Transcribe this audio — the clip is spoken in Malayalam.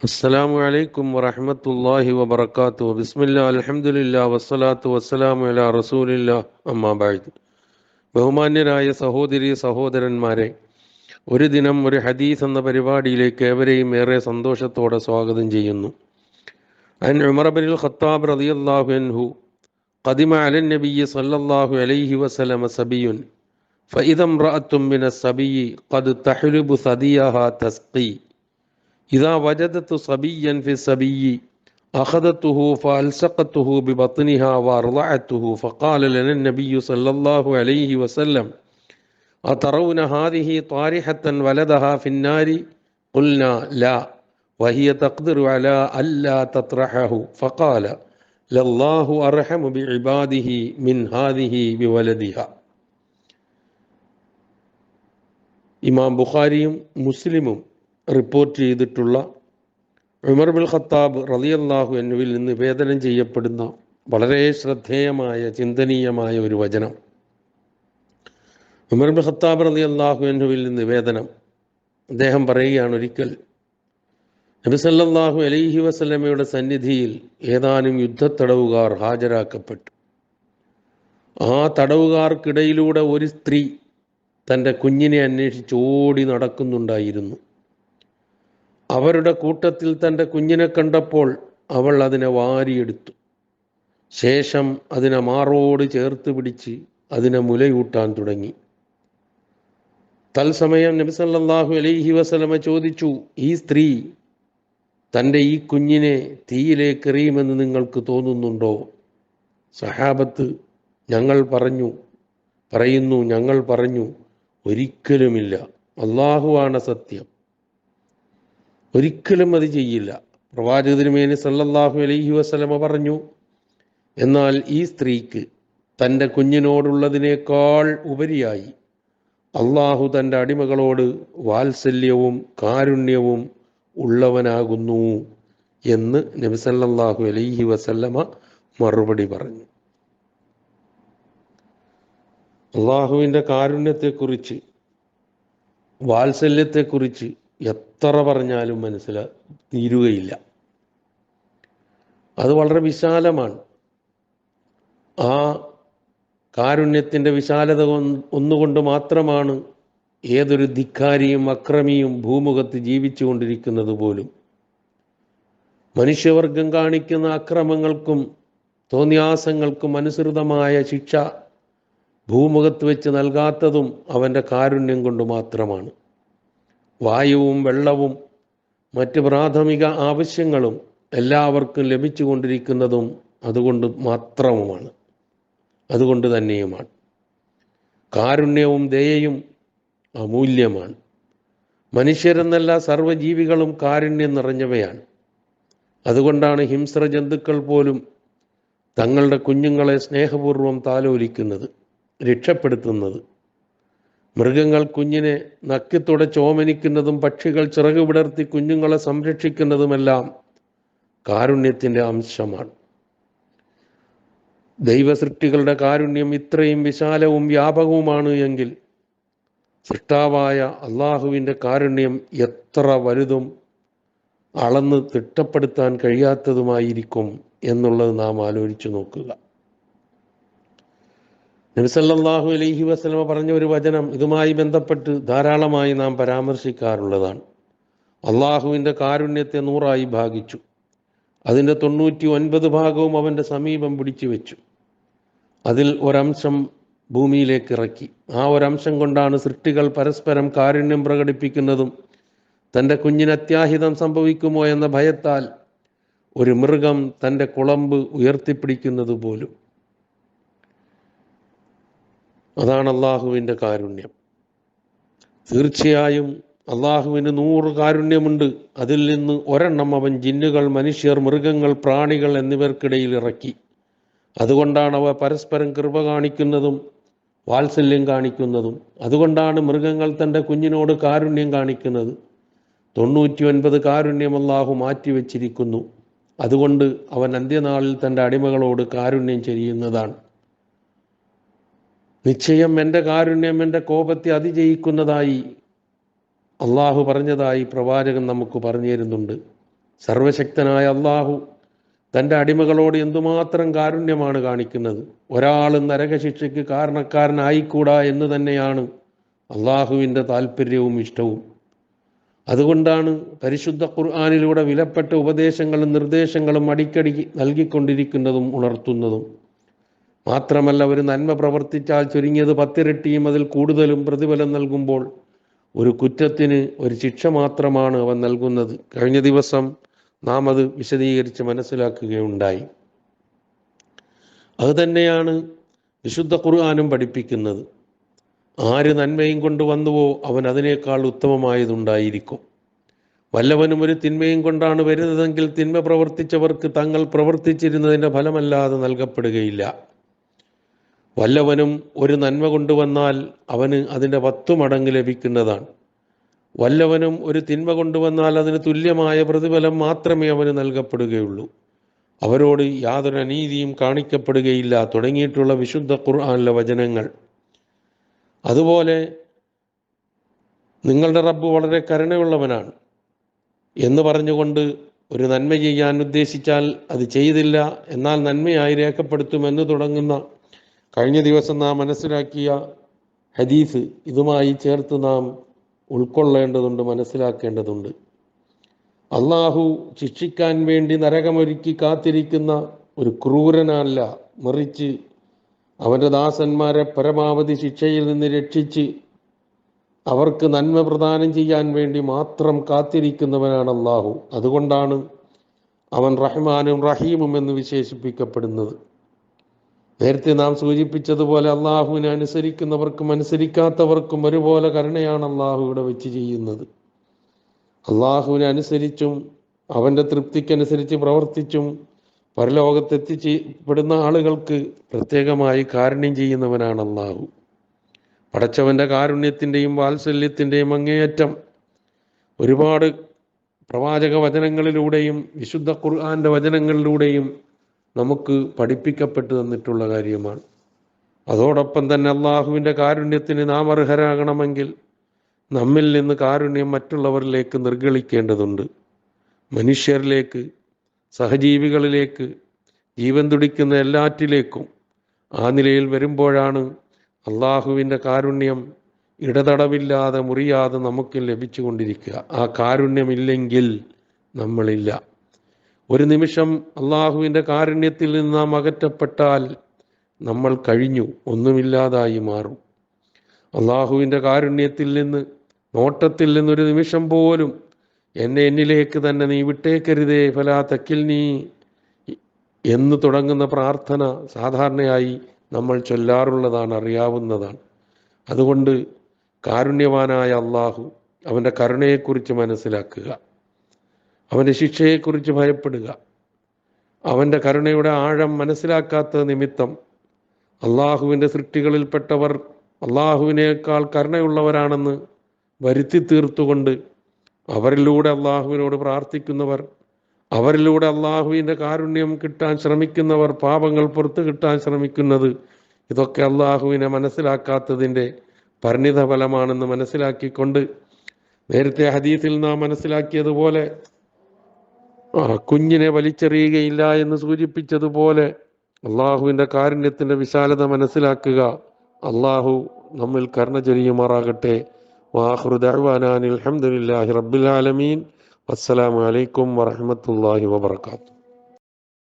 السلام عليكم ورحمة الله وبركاته بسم الله الحمد لله والصلاة والسلام على رسول الله أما بعد ബഹുമാന്യരായ സഹോദരി സഹോദരന്മാരെ ഒരു ദിനം ഒരു ഹദീസ് എന്ന പരിപാടിയിലേക്ക് ഏവരെയും ഏറെ സന്തോഷത്തോടെ സ്വാഗതം ചെയ്യുന്നു അൻ ഉമർ ബിൻ ഖത്താബ് റളിയല്ലാഹു അൻഹു قدم على النبي صلى الله عليه وسلم صبي فإذا امرأة من الصبي قد تحلب ثديها تسقي إذا وجدت صبيا في الصبي أخذته فألصقته ببطنها وأرضعته فقال لنا النبي صلى الله عليه وسلم أترون هذه طارحة ولدها في النار قلنا لا وهي تقدر على ألا تطرحه فقال لله أرحم بعباده من هذه بولدها ഇമാം ബുഖാരിയും മുസ്ലിമും റിപ്പോർട്ട് ചെയ്തിട്ടുള്ള ഉമർ ബിൽ ഖത്താബ് റളിയല്ലാഹു എന്നുവിൽ നിന്ന് വേദനം ചെയ്യപ്പെടുന്ന വളരെ ശ്രദ്ധേയമായ ചിന്തനീയമായ ഒരു വചനം. ഉമർ ബിൽ ഖത്താബ് റളിയല്ലാഹു എന്നുവിൽ നിന്ന് വേദനം. അദ്ദേഹം പറയുകയാണ് ഒരിക്കൽ നബി സല്ലല്ലാഹു അലൈഹി വസല്ലമയുടെ സന്നിധിയിൽ ഏതാനും യുദ്ധത്തടവുകാർ ഹാജരാക്കപ്പെട്ടു. ആ തടവുകാർക്കിടയിലൂടെ ഒരു സ്ത്രീ തന്റെ കുഞ്ഞിനെ അന്വേഷിച്ച് ഓടി നടക്കുന്നുണ്ടായിരുന്നു. അവരുടെ കൂട്ടത്തിൽ തന്റെ കുഞ്ഞിനെ കണ്ടപ്പോൾ അവൾ അതിനെ വാരിയെടുത്തു. ശേഷം അതിനെ മാറോട് ചേർത്ത് പിടിച്ച് അതിനെ മുലയൂട്ടാൻ തുടങ്ങി. തത്സമയം നബിസല്ലാഹു അലൈഹി വസലമ ചോദിച്ചു ഈ സ്ത്രീ തന്റെ ഈ കുഞ്ഞിനെ തീയിലേക്ക് എറിയുമെന്ന് നിങ്ങൾക്ക് തോന്നുന്നുണ്ടോ? സഹാബത്ത് ഞങ്ങൾ പറഞ്ഞു പറയുന്നു ഞങ്ങൾ പറഞ്ഞു ഒരിക്കലുമില്ല. അള്ളാഹുവാണ് സത്യം. ഒരിക്കലും അത് ചെയ്യില്ല. പ്രവാചക തിരുമേനി സല്ലല്ലാഹു അലൈഹി വസലമ പറഞ്ഞു എന്നാൽ ഈ സ്ത്രീക്ക് തന്റെ കുഞ്ഞിനോടുള്ളതിനേക്കാൾ ഉപരിയായി അള്ളാഹു തന്റെ അടിമകളോട് വാത്സല്യവും കാരുണ്യവും ഉള്ളവനാകുന്നു എന്ന് നബി സല്ലല്ലാഹു അലൈഹി വസല്ലമ മറുപടി പറഞ്ഞു. അള്ളാഹുവിന്റെ കാരുണ്യത്തെക്കുറിച്ച് വാത്സല്യത്തെക്കുറിച്ച് എത്ര പറഞ്ഞാലും മനസ്സിലാ തീരുകയില്ല. അത് വളരെ വിശാലമാണ്. ആ കാരുണ്യത്തിന്റെ വിശാലത ഒന്നുകൊണ്ട് മാത്രമാണ് ഏതൊരു ധിക്കാരിയും അക്രമിയും ഭൂമുഖത്ത് ജീവിച്ചു കൊണ്ടിരിക്കുന്നത് പോലും. മനുഷ്യവർഗം കാണിക്കുന്ന അക്രമങ്ങൾക്കും തോന്നിയാസങ്ങൾക്കും അനുസൃതമായ ശിക്ഷ ഭൂമുഖത്ത് വെച്ച് നൽകാത്തതും അവന്റെ കാരുണ്യം കൊണ്ട് മാത്രമാണ്. വായുവും വെള്ളവും മറ്റ് പ്രാഥമിക ആവശ്യങ്ങളും എല്ലാവർക്കും ലഭിച്ചു കൊണ്ടിരിക്കുന്നതും അതുകൊണ്ട് മാത്രവുമാണ്. അതുകൊണ്ട് തന്നെയുമാണ്. കാരുണ്യവും ദയയും അമൂല്യമാണ്. മനുഷ്യരെന്നല്ല സർവജീവികളും കാരുണ്യം നിറഞ്ഞവയാണ്. അതുകൊണ്ടാണ് ഹിംസ്ര ജന്തുക്കൾ പോലും തങ്ങളുടെ കുഞ്ഞുങ്ങളെ സ്നേഹപൂർവം താലോലിക്കുന്നത് രക്ഷപ്പെടുത്തുന്നത്. മൃഗങ്ങൾ കുഞ്ഞിനെ നക്കിത്തുടച്ച് ചോമനിക്കുന്നതും പക്ഷികൾ ചിറക് വിടർത്തി കുഞ്ഞുങ്ങളെ സംരക്ഷിക്കുന്നതുമെല്ലാം കാരുണ്യത്തിന്റെ അംശമാണ്. ദൈവസൃഷ്ടികളുടെ കാരുണ്യം ഇത്രയും വിശാലവും വ്യാപകവുമാണ് എങ്കിൽ സൃഷ്ടാവായ അള്ളാഹുവിന്റെ കാരുണ്യം എത്ര വലുതും അളന്ന് തിട്ടപ്പെടുത്താൻ കഴിയാത്തതുമായിരിക്കും എന്നുള്ളത് നാം ആലോചിച്ചു നോക്കുക. നബിസല്ലാഹു അലൈഹി വസ്ലമ പറഞ്ഞ ഒരു വചനം ഇതുമായി ബന്ധപ്പെട്ട് ധാരാളമായി നാം പരാമർശിക്കാറുള്ളതാണ്. അള്ളാഹുവിന്റെ കാരുണ്യത്തെ നൂറായി ഭാഗിച്ചു. അതിന്റെ തൊണ്ണൂറ്റി ഒൻപത് ഭാഗവും അവന്റെ സമീപം പിടിച്ചു വെച്ചു. അതിൽ ഒരംശം ഭൂമിയിലേക്ക് ഇറക്കി. ആ ഒരംശം കൊണ്ടാണ് സൃഷ്ടികൾ പരസ്പരം കാരുണ്യം പ്രകടിപ്പിക്കുന്നതും തന്റെ കുഞ്ഞിന് അത്യാഹിതം സംഭവിക്കുമോ എന്ന ഭയത്താൽ ഒരു മൃഗം തന്റെ കുളമ്പ് ഉയർത്തിപ്പിടിക്കുന്നത് പോലും അതാണ് അള്ളാഹുവിന്റെ കാരുണ്യം. തീർച്ചയായും അള്ളാഹുവിന് നൂറ് കാരുണ്യമുണ്ട്. അതിൽ നിന്ന് ഒരെണ്ണം അവൻ ജിന്നുകൾ മനുഷ്യർ മൃഗങ്ങൾ പ്രാണികൾ എന്നിവർക്കിടയിൽ ഇറക്കി. അതുകൊണ്ടാണ് അവ പരസ്പരം കൃപ കാണിക്കുന്നതും വാത്സല്യം കാണിക്കുന്നതും. അതുകൊണ്ടാണ് മൃഗങ്ങൾ തന്റെ കുഞ്ഞിനോട് കാരുണ്യം കാണിക്കുന്നത്. തൊണ്ണൂറ്റി ഒൻപത് കാരുണ്യം അള്ളാഹു മാറ്റിവെച്ചിരിക്കുന്നു. അതുകൊണ്ട് അവൻ അന്ത്യനാളിൽ തന്റെ അടിമകളോട് കാരുണ്യം ചെയ്യുന്നതാണ്. നിശ്ചയം എന്റെ കാരുണ്യം എന്റെ കോപത്തെ അതിജയിക്കുന്നതായി അള്ളാഹു പറഞ്ഞതായി പ്രവാചകൻ നമുക്ക് പറഞ്ഞു തരുന്നുണ്ട്. സർവശക്തനായ അള്ളാഹു തന്റെ അടിമകളോട് എന്തുമാത്രം കാരുണ്യമാണ് കാണിക്കുന്നത്? ഒരാളും നരകശിക്ഷയ്ക്ക് കാരണക്കാരനായിക്കൂടാ എന്ന് തന്നെയാണ് അള്ളാഹുവിന്റെ താല്പര്യവും ഇഷ്ടവും. അതുകൊണ്ടാണ് പരിശുദ്ധ ഖുർആാനിലൂടെ വിലപ്പെട്ട ഉപദേശങ്ങളും നിർദ്ദേശങ്ങളും അടിക്കടി നൽകിക്കൊണ്ടിരിക്കുന്നതും ഉണർത്തുന്നതും. മാത്രമല്ല ഒരു നന്മ പ്രവർത്തിച്ചാൽ ചുരുങ്ങിയത് പത്തിരട്ടിയും അതിൽ കൂടുതലും പ്രതിഫലം നൽകുമ്പോൾ ഒരു കുറ്റത്തിന് ഒരു ശിക്ഷ മാത്രമാണ് അവൻ നൽകുന്നത്. കഴിഞ്ഞ ദിവസം നാം അത് വിശദീകരിച്ച് മനസ്സിലാക്കുകയുണ്ടായി. അതുതന്നെയാണ് വിശുദ്ധ ഖുർആാനും പഠിപ്പിക്കുന്നത്. ആര് നന്മയും കൊണ്ട് വന്നുവോ അവൻ അതിനേക്കാൾ ഉത്തമമായതുണ്ടായിരിക്കും. വല്ലവനും ഒരു തിന്മയും കൊണ്ടാണ് വരുന്നതെങ്കിൽ തിന്മ പ്രവർത്തിച്ചവർക്ക് തങ്ങൾ പ്രവർത്തിച്ചിരുന്നതിന്റെ ഫലമല്ലാതെ നൽകപ്പെടുകയില്ല. വല്ലവനും ഒരു നന്മ കൊണ്ടുവന്നാൽ അവന് അതിന്റെ പത്തു മടങ്ങ് ലഭിക്കുന്നതാണ്. വല്ലവനും ഒരു തിന്മ കൊണ്ടുവന്നാൽ അതിന് തുല്യമായ പ്രതിഫലം മാത്രമേ അവന് നൽകപ്പെടുകയുള്ളൂ. അവരോട് യാതൊരു അനീതിയും കാണിക്കപ്പെടുകയില്ല തുടങ്ങിയിട്ടുള്ള വിശുദ്ധ ഖുർആാനിലെ വചനങ്ങൾ. അതുപോലെ നിങ്ങളുടെ റബ്ബ് വളരെ കരുണയുള്ളവനാണ് എന്ന് പറഞ്ഞുകൊണ്ട് ഒരു നന്മ ചെയ്യാൻ ഉദ്ദേശിച്ചാൽ അത് ചെയ്തില്ല എന്നാൽ നന്മയായി രേഖപ്പെടുത്തുമെന്ന് തുടങ്ങുന്ന കഴിഞ്ഞ ദിവസം നാം മനസ്സിലാക്കിയ ഹദീസ് ഇതുമായി ചേർത്ത് നാം ഉൾക്കൊള്ളേണ്ടതുണ്ട് മനസ്സിലാക്കേണ്ടതുണ്ട്. അള്ളാഹു ശിക്ഷിക്കാൻ വേണ്ടി നരകമൊരുക്കി കാത്തിരിക്കുന്ന ഒരു ക്രൂരനല്ല മറിച്ച് അവന്റെ ദാസന്മാരെ പരമാവധി ശിക്ഷയിൽ നിന്ന് രക്ഷിച്ച് അവർക്ക് നന്മ പ്രദാനം ചെയ്യാൻ വേണ്ടി മാത്രം കാത്തിരിക്കുന്നവനാണ് അള്ളാഹു അതുകൊണ്ടാണ് അവൻ റഹ്മാനും റഹീമും എന്ന് വിശേഷിപ്പിക്കപ്പെടുന്നത്. നേരത്തെ നാം സൂചിപ്പിച്ചതുപോലെ അള്ളാഹുവിനെ അനുസരിക്കുന്നവർക്കും അനുസരിക്കാത്തവർക്കും ഒരുപോലെ കരുണയാണ് അള്ളാഹു ഇവിടെ വെച്ച് ചെയ്യുന്നത്. അള്ളാഹുവിനെ അനുസരിച്ചും അവന്റെ തൃപ്തിക്കനുസരിച്ച് പ്രവർത്തിച്ചും പരലോകത്തെത്തിച്ചപ്പെടുന്ന ആളുകൾക്ക് പ്രത്യേകമായി കാരുണ്യം ചെയ്യുന്നവനാണ് അള്ളാഹു. പടച്ചവന്റെ കാരുണ്യത്തിന്റെയും വാത്സല്യത്തിന്റെയും അങ്ങേയറ്റം ഒരുപാട് പ്രവാചക വചനങ്ങളിലൂടെയും വിശുദ്ധ ഖുർആാന്റെ വചനങ്ങളിലൂടെയും നമുക്ക് പഠിപ്പിക്കപ്പെട്ടു തന്നിട്ടുള്ള കാര്യമാണ്. അതോടൊപ്പം തന്നെ അള്ളാഹുവിന്റെ കാരുണ്യത്തിന് നാം അർഹരാകണമെങ്കിൽ നമ്മിൽ നിന്ന് കാരുണ്യം മറ്റുള്ളവരിലേക്ക് നിർഗളിക്കേണ്ടതുണ്ട്. മനുഷ്യരിലേക്ക് സഹജീവികളിലേക്ക് ജീവൻ തുടിക്കുന്ന എല്ലാറ്റിലേക്കും ആ നിലയിൽ വരുമ്പോഴാണ് അള്ളാഹുവിന്റെ കാരുണ്യം ഇടതടവില്ലാതെ മുറിയാതെ നമുക്ക് ലഭിച്ചുകൊണ്ടിരിക്കുക. ആ കാരുണ്യമില്ലെങ്കിൽ നമ്മളില്ല. ഒരു നിമിഷം അള്ളാഹുവിന്റെ കാരുണ്യത്തിൽ നിന്ന് നാം അകറ്റപ്പെട്ടാൽ നമ്മൾ കഴിഞ്ഞു ഒന്നുമില്ലാതായി മാറും. അള്ളാഹുവിന്റെ കാരുണ്യത്തിൽ നിന്ന് നോട്ടത്തിൽ നിന്നൊരു നിമിഷം പോലും എന്നെ എന്നിലേക്ക് തന്നെ നീ വിട്ടേക്കരുതേ ഫലാ തക്കിൽ നീ എന്ന് തുടങ്ങുന്ന പ്രാർത്ഥന സാധാരണയായി നമ്മൾ ചൊല്ലാറുള്ളതാണ് അറിയാവുന്നതാണ്. അതുകൊണ്ട് കാരുണ്യവാനായ അള്ളാഹു അവന്റെ കരുണയെക്കുറിച്ച് മനസ്സിലാക്കുക. അവന്റെ ശിക്ഷയെക്കുറിച്ച് ഭയപ്പെടുക. അവന്റെ കരുണയുടെ ആഴം മനസ്സിലാക്കാത്ത നിമിത്തം അള്ളാഹുവിന്റെ സൃഷ്ടികളിൽപ്പെട്ടവർ അള്ളാഹുവിനേക്കാൾ കരുണയുള്ളവരാണെന്ന് വരുത്തി തീർത്തുകൊണ്ട് അവരിലൂടെ അള്ളാഹുവിനോട് പ്രാർത്ഥിക്കുന്നവർ അവരിലൂടെ അള്ളാഹുവിന്റെ കാരുണ്യം കിട്ടാൻ ശ്രമിക്കുന്നവർ പാപങ്ങൾ പുറത്തു കിട്ടാൻ ശ്രമിക്കുന്നത് ഇതൊക്കെ അള്ളാഹുവിനെ മനസ്സിലാക്കാത്തതിന്റെ പരിണിത ഫലമാണെന്ന് മനസ്സിലാക്കിക്കൊണ്ട് നേരത്തെ ഹദീസിൽ നാം മനസ്സിലാക്കിയതുപോലെ കുഞ്ഞിനെ വലിച്ചെറിയുകയില്ല എന്ന് സൂചിപ്പിച്ചതുപോലെ അള്ളാഹുവിന്റെ കാരുണ്യത്തിന്റെ വിശാലത മനസ്സിലാക്കുക. അള്ളാഹു നമ്മിൽ കരുണ ചൊരിയുമാറാകട്ടെ. വാഹുർ അലഹമുല്ലാഹി അൽഹംദുലില്ലാഹി റബ്ബിൽ ആലമീൻ. അസ്സലാമു അലൈക്കും വറഹ്മത്തുള്ളാഹി വബറകാതുഹു.